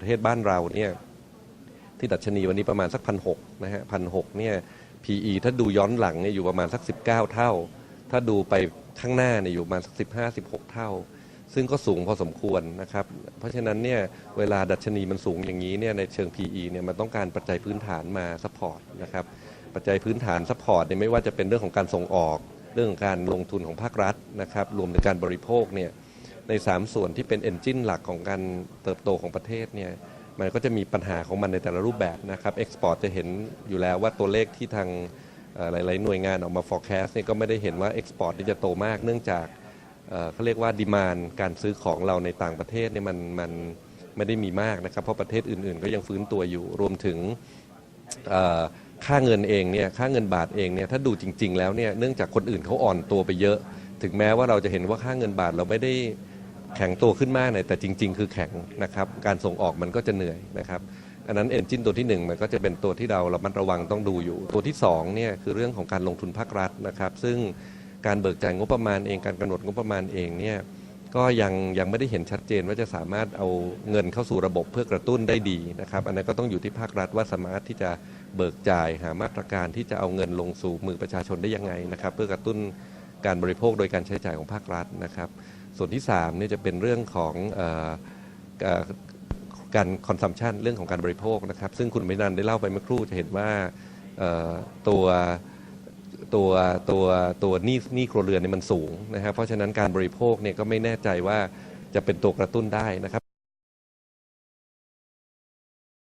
ประเทศบ้านเราเนี่ยที่ดัชนีวันนี้ประมาณสักพันหกนะฮะพันหกเนี่ย PE ถ้าดูย้อนหลังเนี่ยอยู่ประมาณสัก 19 เท่า ถ้าดูไปข้างหน้าเนี่ยอยู่ประมาณสัก 15 16 เท่า ซึ่งก็สูงพอสมควรนะครับ เพราะฉะนั้นเนี่ยเวลาดัชนีมันสูงอย่างนี้เนี่ยในเชิง PE เนี่ยมันต้องการปัจจัยพื้นฐานมาซัพพอร์ตนะครับปัจจัยพื้นฐานซัพพอร์ตเนี่ยไม่ว่าจะเป็นเรื่องของการส่งออก เรื่องของการลงทุนของภาครัฐนะครับรวมถึงการบริโภคเนี่ย ใน 3 ส่วนที่เป็นเอนจินหลักของการเติบโตของประเทศเนี่ยมันก็จะมีปัญหาของมันในแต่ละรูปแบบนะครับเอ็กซ์พอร์ตจะเห็นอยู่แล้วว่าตัวเลขที่ทางหลาย ๆ หน่วยงานออกมา forecast เนี่ยก็ไม่ได้เห็นว่าเอ็กซ์พอร์ตที่จะโตมากเนื่องจากเขาเรียกว่าดีมานการซื้อของเราในต่างประเทศเนี่ยมันมันไม่ได้มีมากนะครับ เพราะประเทศอื่น ๆ ก็ยังฟื้นตัวอยู่รวมถึงค่าเงินเองเนี่ยค่าเงินบาทเองเนี่ยถ้าดูจริง ๆ แล้วเนี่ยเนื่องจากคนอื่นเขาอ่อนตัวไปเยอะ ถึงแม้ว่าเราจะเห็นว่าค่าเงินบาทเราไม่ได้ แข็งตัวขึ้นมากเลยแต่จริง ๆ คือแข็งนะครับการส่งออกมันก็จะเหนื่อยนะครับอันนั้นเอนจินตัวที่หนึ่งมันก็จะเป็นตัวที่เราระมัดระวังต้องดูอยู่ ตัวที่สองเนี่ยคือเรื่องของการลงทุนภาครัฐนะครับ ซึ่งการเบิกจ่ายงบประมาณเองการกำหนดงบประมาณเองเนี่ยก็ยังยังไม่ได้เห็นชัดเจนว่าจะสามารถเอาเงินเข้าสู่ระบบเพื่อกระตุ้นได้ดีนะครับ อันนั้นก็ต้องอยู่ที่ภาครัฐว่าสามารถที่จะเบิกจ่ายหามาตรการที่จะเอาเงินลงสู่มือประชาชนได้ยังไงนะครับ เพื่อกระตุ้นการบริโภคโดยการใช้จ่ายของภาครัฐนะครับ ส่วนที่3เนี่ยจะเป็นเรื่องของออการคอนซัมชันเรื่องของการบริโภคนะครับ ซึ่งคุณมินันได้เล่าไปเมื่อครู่จะเห็นว่าตัวตัวตัวตัวหนี้หนี้ครัวเรือนเนี่ยมันสูงนะครับเพราะฉะนั้นการบริโภคเนี่ยก็ไม่แน่ใจว่าจะเป็นตัวกระตุ้นได้นะครับ